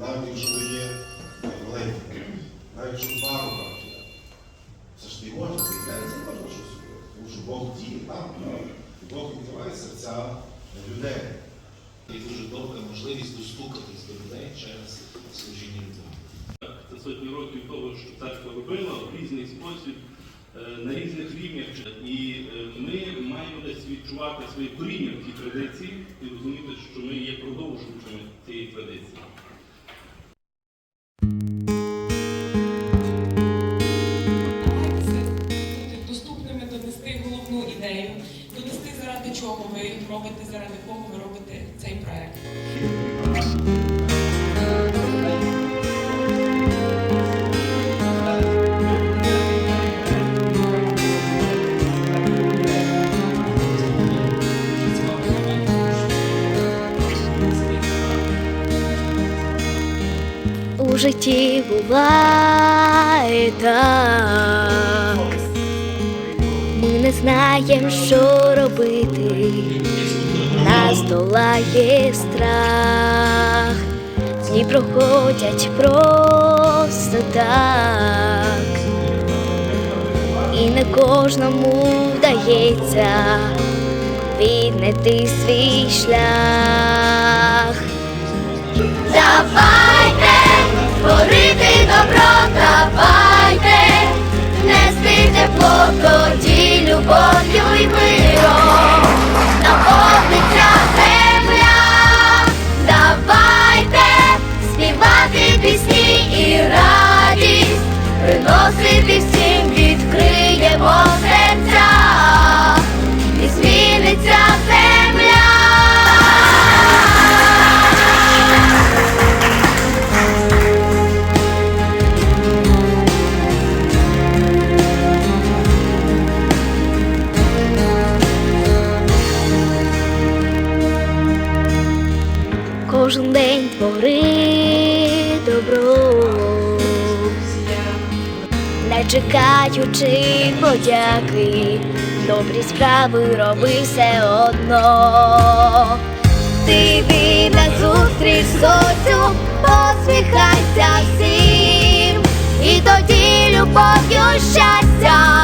навіть якщо ви є маленьким, навіть якщо два роки, це ж не можна, виявляється, можна щось робити. Тому що Бог діє там, Бог відкриває серця людей. І дуже добра можливість достукатись до людей через служіння людям. Це сотні років того, що церква робила в різний спосіб, е, на різних рівнях. І е, ми маємо десь відчувати своє коріння в цій традиції і розуміти, що ми є продовжувачами цієї традиції. Ідею, донести заради чого ви робите, заради кого ви робите цей проект. У житті буває так. Не знаємо, що робити. Нас долає страх. Дні проходять просто так. І не кожному вдається віднайти свій шлях. Давайте творити добро, Кожен день твори добро, не чекаючи подяки, добрі справи роби все одно. Ти на зустріч сонцю, посміхайся всім, і тоді любов'ю щастям